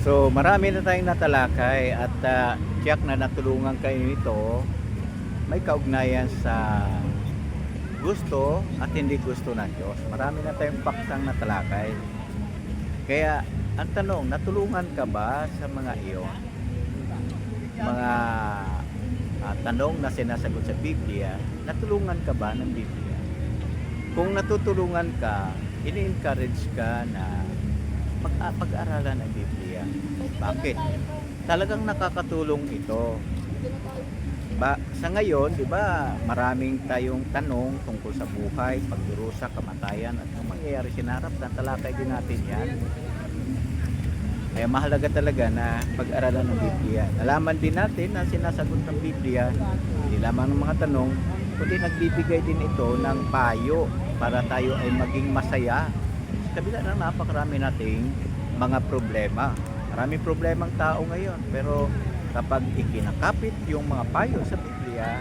So marami na tayong natalakay at uh, na natulungan kayo nito may kaugnayan sa gusto at hindi gusto ng Diyos. Marami na tayong paksang natalakay. Kaya ang tanong, natulungan ka ba sa mga iyon? Mga ah, tanong na sinasagot sa Biblia, natulungan ka ba ng Biblia? Kung natutulungan ka, ini-encourage ka na mag- pag-aralan ng Biblia. Bakit? Talagang nakakatulong ito. Ba, sa ngayon, 'di ba, maraming tayong tanong tungkol sa buhay, pagdurusa, kamatayan at anong mangyayari sa harap, talakay din natin 'yan. Kaya mahalaga talaga na pag-aralan ng Biblia. Nalaman din natin na sinasagot ng Biblia, hindi lamang ng mga tanong, kundi nagbibigay din ito ng payo para tayo ay maging masaya. Sa kabila ng napakarami nating mga problema. Maraming problema ang tao ngayon, pero kapag ikinakapit yung mga payo sa Biblia,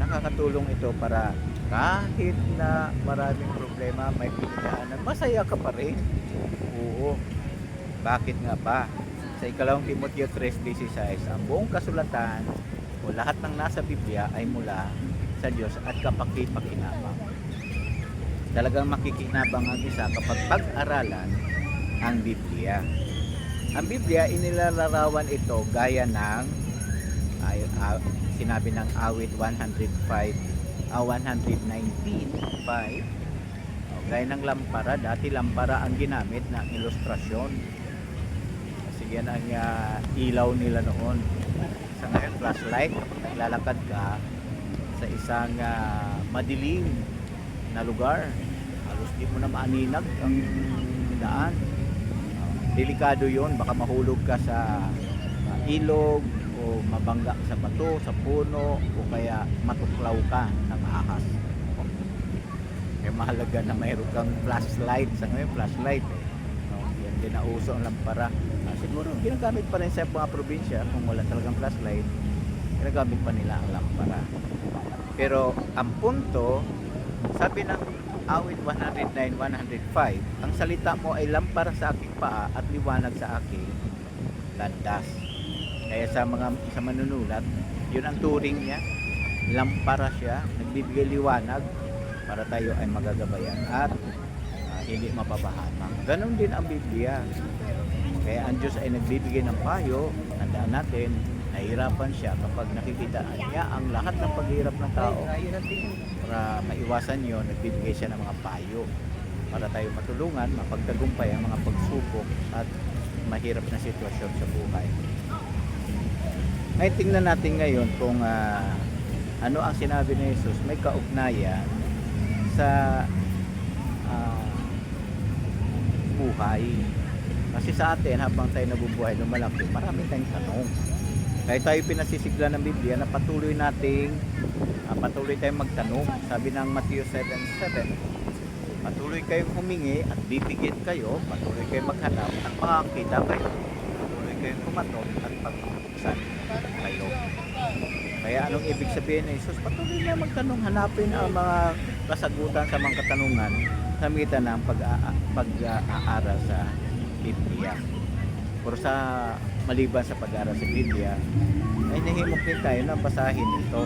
nakakatulong ito para kahit na maraming problema, may pinagdaanan, masaya ka pa rin. Oo. Bakit nga ba? Sa ikalawang Timoteo 3.16, ang buong kasulatan o lahat ng nasa Biblia ay mula sa Diyos at kapaki-pakinabang. Talagang makikinabang ang isa kapag pag-aralan ang Biblia. Ang Biblia, inilalarawan ito gaya ng ay, ah, sinabi ng awit 105 ah, 119 5 oh, gaya ng lampara dati lampara ang ginamit na ilustrasyon. Kasi yan ang ah, ilaw nila noon. Sa ngayon flashlight naglalakad ka sa isang ah, madilim na lugar. Halos di mo na maaninag ang daan delikado yon baka mahulog ka sa uh, ilog o mabangga sa bato, sa puno o kaya matuklaw ka ng ahas. Kaya mahalaga na mayroon kang flashlight. Sa ngayon flashlight eh. no? yan din na uso ang lampara. Ah, siguro ginagamit pa rin sa mga probinsya. Kung wala talagang flashlight ginagamit pa nila ang lampara. Pero ang punto sabi ng awit 109, 105, ang salita mo ay lampara sa aking paa at liwanag sa aking landas. Kaya sa mga sa manunulat, yun ang turing niya. Lampara siya, nagbibigay liwanag para tayo ay magagabayan at ah, hindi mapapahamak. Ganon din ang Biblia. Kaya ang Diyos ay nagbibigay ng payo, tandaan natin, nahihirapan siya kapag nakikita niya ang lahat ng paghihirap ng tao para maiwasan yon nagbibigay siya ng mga payo para tayo matulungan, mapagtagumpay ang mga pagsubok at mahirap na sitwasyon sa buhay. Ngayon tingnan natin ngayon kung ah, ano ang sinabi ni Jesus may kaugnayan sa ah, buhay. Kasi sa atin, habang tayo nabubuhay lumalaki, marami tayong tanong. Kaya tayo pinasisigla ng Biblia na patuloy nating ah, patuloy tayong magtanong. Sabi ng Matthew 7:7, patuloy kayong humingi at bibigyan kayo, patuloy kayong maghanap at makakita kayo. Patuloy kayong kumatot at pagkuksan kayo. Kaya anong ibig sabihin ni Jesus? Patuloy na magtanong, hanapin ang mga kasagutan sa mga katanungan sa ng pag-aa- pag-aaral sa Biblia. Pero sa maliban sa pag-aaral sa Biblia, ay nahimok din tayo na basahin ito.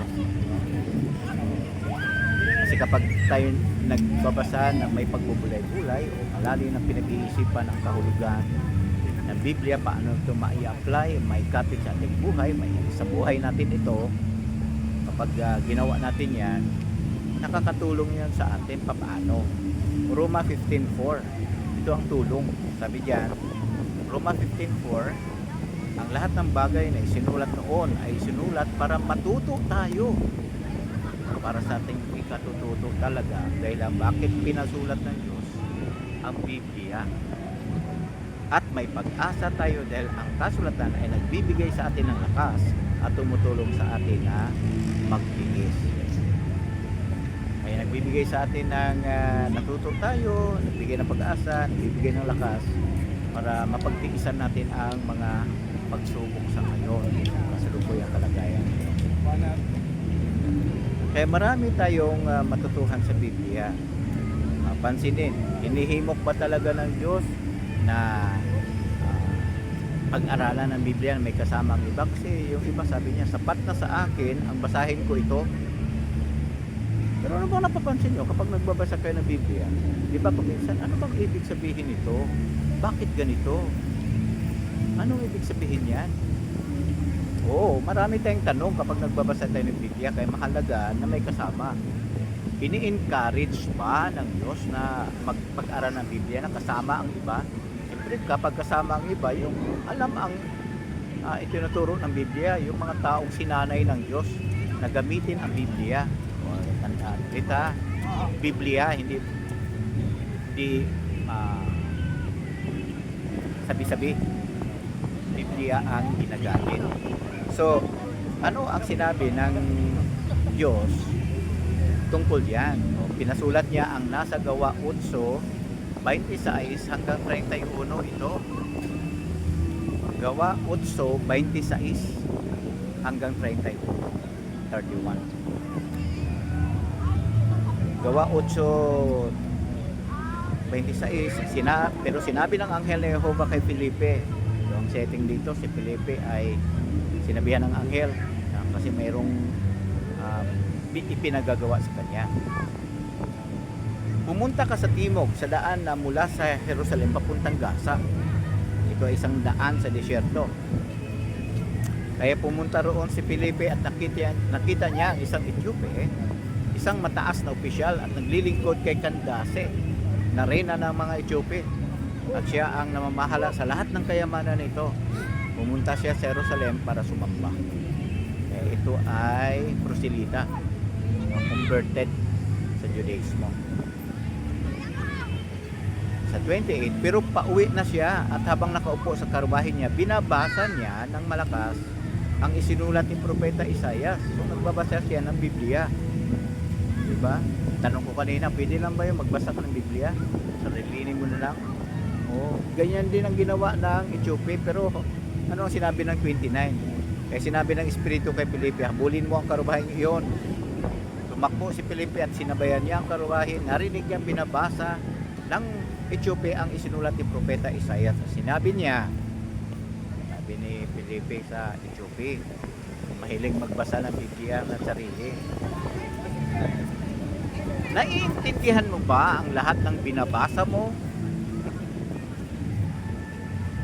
Kasi kapag tayo nagbabasa ng may pagbubulay-bulay o malalim na pinag-iisipan ng kahulugan ng Biblia, paano ito mai-apply, may kapit sa ating buhay, may sa buhay natin ito, kapag ah, ginawa natin yan, nakakatulong yan sa atin papaano. Roma 15.4 ito ang tulong. Sabi diyan, Roma 15.4 ang lahat ng bagay na isinulat noon ay isinulat para matuto tayo. Para sa ating ikatututo talaga dahil ang bakit pinasulat ng Diyos ang Biblia. At may pag-asa tayo dahil ang kasulatan ay nagbibigay sa atin ng lakas at tumutulong sa atin na magtiis. Ay nagbibigay sa atin ng uh, natuto tayo, nagbibigay ng pag-asa, nagbibigay ng lakas para mapagtiisan natin ang mga pagsubok sa ngayon, kasalukuyang kalagayan. Kaya marami tayong uh, matutuhan sa Biblia. Uh, pansinin, hinihimok ba talaga ng Diyos na uh, pag-aralan ng Biblia may kasama ang iba? Kasi yung iba sabi niya sapat na sa akin ang basahin ko ito. Pero ano bang napapansin nyo kapag nagbabasa kayo ng Biblia? Di ba kuminsan ano bang ibig sabihin nito bakit ganito anong ibig sabihin yan Oo, marami tayong tanong kapag nagbabasa tayo ng Biblia kaya mahalaga na may kasama. Ini-encourage ba ng Diyos na magpag-aral ng Biblia na kasama ang iba? Siyempre kapag kasama ang iba, yung alam ang uh, itinuturo ng Biblia, yung mga taong sinanay ng Diyos na gamitin ang Biblia. Tandaan kita, Biblia, hindi hindi ah, sabi-sabi. Biblia ang ginagamit. So, ano ang sinabi ng Diyos tungkol yan? Pinasulat niya ang nasa gawa 8, 26 hanggang 31 ito. Gawa 8, 26 hanggang 31. 31. Gawa 8, 26, sina, pero sinabi ng anghel ni Jehovah kay Felipe, yung setting dito, si Felipe ay sinabihan ng anghel ah, kasi mayroong bi- ipinagagawa sa kanya. Pumunta ka sa timog, sa daan na mula sa Jerusalem papuntang Gaza. Ito ay isang daan sa disyerto. Kaya pumunta roon si Felipe at nakita, nakita niya ang isang Etiope, isang mataas na opisyal at naglilingkod kay Candace, na reyna ng mga Etiope. At siya ang namamahala sa lahat ng kayamanan nito. Pumunta siya sa Jerusalem para sumamba. Eh, ito ay proselita, converted sa Judaismo. Sa 28, pero pauwi na siya at habang nakaupo sa karubahin niya, binabasa niya ng malakas ang isinulat ni Propeta Isaiah. So nagbabasa siya ng Biblia. Di ba? Tanong ko kanina, pwede lang ba yung magbasa ka ng Biblia? Sarilinin mo na lang. Oh, ganyan din ang ginawa ng Ethiopia pero ano ang sinabi ng 29? Kaya sinabi ng Espiritu kay Felipe, habulin mo ang karubahin iyon. Tumakbo si Felipe at sinabayan niya ang karubahin. Narinig niya binabasa ng Ethiopia ang isinulat ni Propeta Isaiah. Sinabi niya, sabi ni Felipe sa Ethiopia, mahiling magbasa ng Biblia ng sarili. Naiintindihan mo ba ang lahat ng binabasa mo?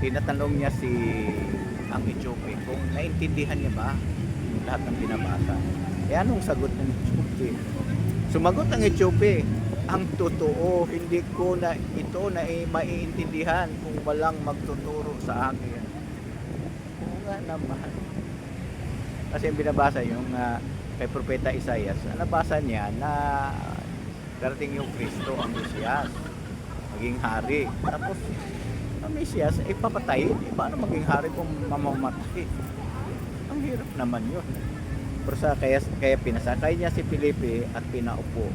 Tinatanong niya si ang Ethiopia kung naintindihan niya ba lahat ng binabasa. Eh anong sagot ng Ethiopia? Sumagot ang Ethiopia, ang totoo, hindi ko na ito na eh, maiintindihan kung walang magtuturo sa akin. Oo nga naman. Kasi yung binabasa yung ah, kay Propeta Isaiah, nabasa niya na darating yung Kristo, ang Mesiyas, maging hari. Tapos, ang Mesiyas, ay papatayin. Eh, paano maging hari kung mamamatay? Ang hirap naman yun. Pero sa, kaya, kaya pinasakay niya si Felipe at pinaupo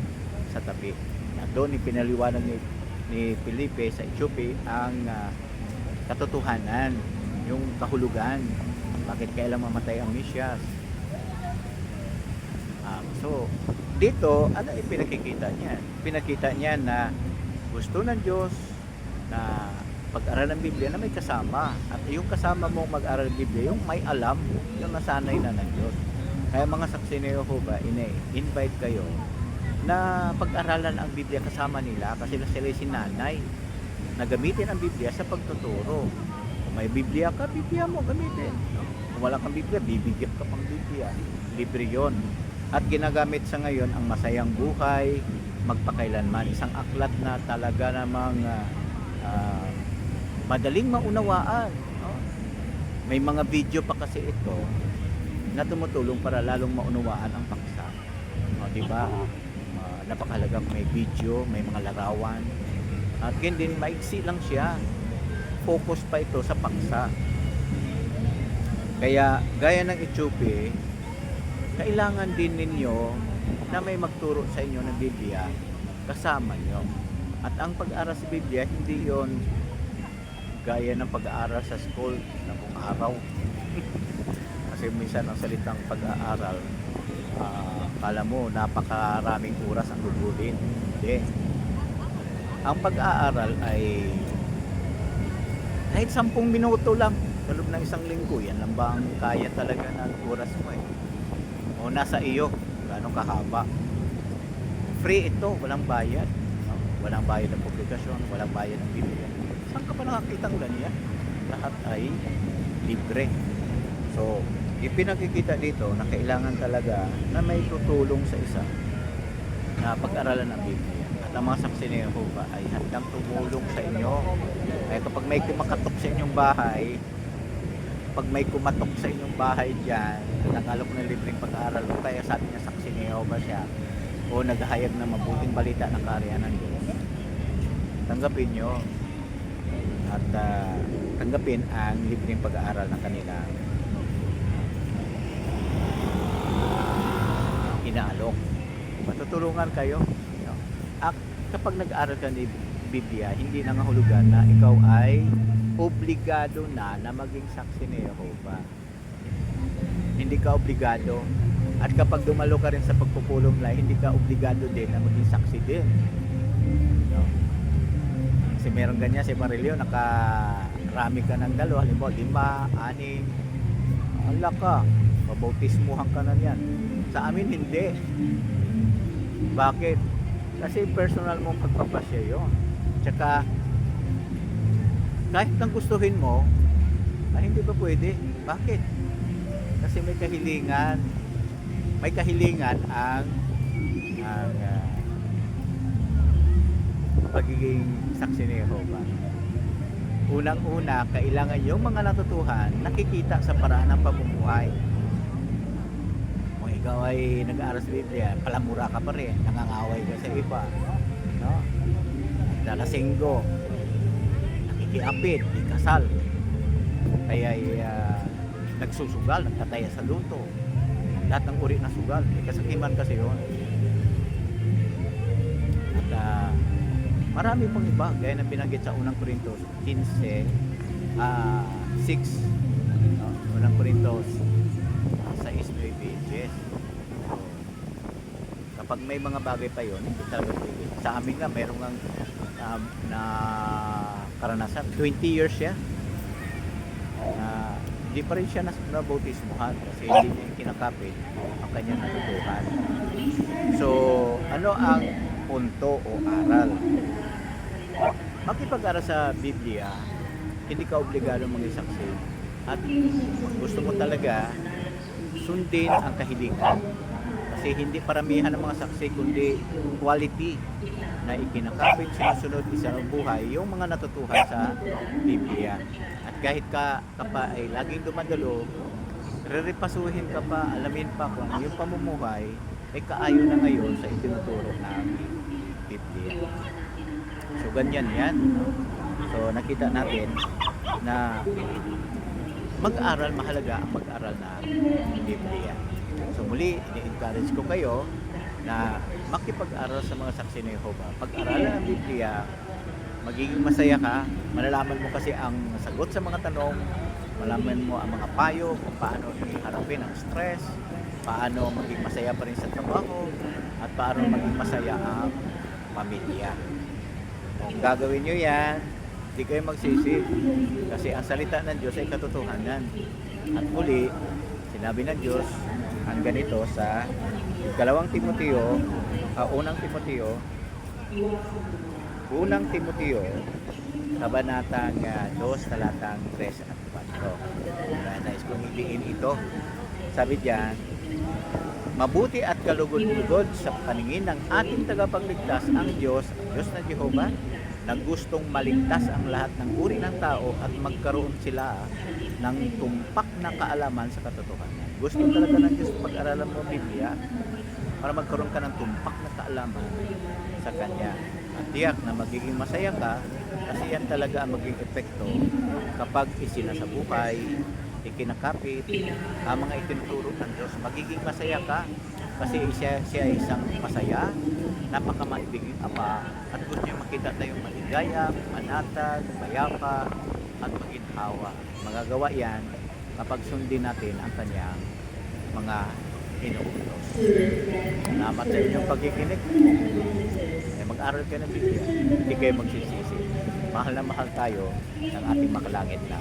sa tabi. At doon ipinaliwanag ni, ni Felipe sa Ethiopia ang ah, katotohanan, yung kahulugan. Bakit kailang mamatay ang Mesiyas? Ah, so, dito, ano yung pinakikita niya? Pinakita niya na gusto ng Diyos na pag-aral ng Biblia na may kasama. At yung kasama mong mag-aral ng Biblia, yung may alam, yung nasanay na ng Diyos. Kaya mga saksi ni Jehovah, ine-invite kayo na pag-aralan ang Biblia kasama nila kasi sila si nanay na gamitin ang Biblia sa pagtuturo. Kung may Biblia ka, Biblia mo gamitin. Kung wala kang Biblia, bibigyan ka pang Biblia. Libre yun. At ginagamit sa ngayon ang masayang buhay, magpakailanman. Isang aklat na talaga namang ah, madaling maunawaan. no? May mga video pa kasi ito na tumutulong para lalong maunawaan ang paksa. O, di ba? Ah, napakahalaga kung may video, may mga larawan. At yun din, maiksi lang siya. Focus pa ito sa paksa. Kaya, gaya ng Ethiopia, kailangan din ninyo na may magturo sa inyo ng Biblia kasama nyo. At ang pag-aaral sa Biblia, hindi yon gaya ng pag-aaral sa school na buong araw. Kasi minsan ang salitang pag-aaral, ah, kala mo napakaraming oras ang gugulin. Hindi. Ang pag-aaral ay kahit 10 minuto lang Sa ng isang linggo, yan lang ba ang kaya talaga ng oras mo eh. O nasa iyo, gano'ng kahaba. Free ito, walang bayad. No? Walang bayad ng publikasyon, walang bayad ng biblia. Saan ka pa nakakita ng ganyan? Lahat ay libre. So, ipinakikita dito na kailangan talaga na may tutulong sa isa na pag-aralan ng Biblia. At ang mga saksi ni Jehovah ay handang tumulong sa inyo. Kaya kapag may kumakatok sa inyong bahay, pag may kumatok sa inyong bahay dyan, nakalok ng libreng pag-aaral o kaya sabi niya saksi ni Jehovah siya, o naghahayag ng mabuting balita ng karya ng Diyos, tanggapin nyo at ah, tanggapin ang libreng pag-aaral ng kanilang inaalok. Matutulungan kayo. At kapag nag-aaral ka ng Biblia, hindi nangahulugan na ikaw ay obligado na na maging saksi ni Jehovah. Hindi ka obligado. At kapag dumalo ka rin sa pagpupulong na, hindi ka obligado din na maging saksi din. No? Kasi meron ganyan si Marilio, nakarami ka ng dalo, halimbawa lima, anim, ala ka, mabautismuhan ka na yan. Sa amin hindi. Bakit? Kasi personal mong pagpapasya yun. Tsaka, kahit nang gustuhin mo, ay hindi ba pwede? Bakit? Kasi may kahilingan. May kahilingan ang ang ah, pagiging saksi ni Jehovah. Unang-una, kailangan yung mga natutuhan nakikita sa paraan ng pamumuhay. Kung ikaw ay nag-aaral sa Biblia, palamura ka pa rin, nangangaway ka sa iba. No? Lalasinggo, nakikiapit, di kasal. Kaya ay ah, nagsusugal, nagtataya sa luto. Lahat ng uri ng sugal, kasakiman kasi yun. At ah, marami pang iba, gaya ng binanggit sa unang Korintos 15, ah 6, no? unang Korintos sa 6, 9 pages. So, kapag may mga bagay pa yon hindi talaga pwede. Sa amin nga, meron nga um, na karanasan, 20 years siya na hindi pa rin siya nas nabautismuhan kasi hindi niya kinakapit ang kanyang natutuhan. So, ano ang punto o aral? Makipag-aral sa Biblia, hindi ka obligado maging saksi. At gusto mo talaga, sundin ang kahilingan. Kasi hindi paramihan ng mga saksi, kundi quality na ikinakapit, sinusunod, isa ng buhay, yung mga natutuhan sa Biblia. At kahit ka, ka pa ay laging dumadalo, rerepasuhin ka pa, alamin pa kung yung pamumuhay ay kaayon na ngayon sa itinuturo ng Biblia. So ganyan yan. So nakita natin na mag-aral mahalaga ang mag-aral na Biblia. So muli, ini-encourage ko kayo na makipag-aral sa mga saksi ni Jehovah. Pag-aralan ang Biblia, magiging masaya ka, malalaman mo kasi ang sagot sa mga tanong, malaman mo ang mga payo kung paano harapin ang stress, paano maging masaya pa rin sa trabaho, at paano maging masaya ang pamilya. Kung gagawin nyo yan, hindi kayo magsisi. Kasi ang salita ng Diyos ay katotohanan. At muli, sinabi ng Diyos ang ganito sa ikalawang Timoteo, ah, unang Timoteo, unang Timoteo, kabanatang uh, 2, talatang 3 at 4. Uh, nais kong iliin ito. Sabi diyan, Mabuti at kalugod-lugod sa paningin ng ating tagapagligtas ang Diyos, ang Diyos na Jehova, na gustong maligtas ang lahat ng uri ng tao at magkaroon sila ng tumpak na kaalaman sa katotohanan. Gusto talaga ng Diyos pag-aralan mo Biblia para magkaroon ka ng tumpak na kaalaman sa Kanya. At tiyak na magiging masaya ka kasi yan talaga ang magiging epekto kapag isinasabuhay, ikinakapit ang mga itinuturo ng Diyos. Magiging masaya ka kasi siya, siya ay isang masaya, napakamaibiging ama at gusto niya makita tayong maligaya, manatag, mayapa at maginhawa. Magagawa yan kapag sundin natin ang kanyang mga inuutos. Salamat sa inyong pagkikinig. Eh, mag-aral ka ng Biblia, hindi kayo magsisisi. Mahal na mahal tayo ng ating makalangit na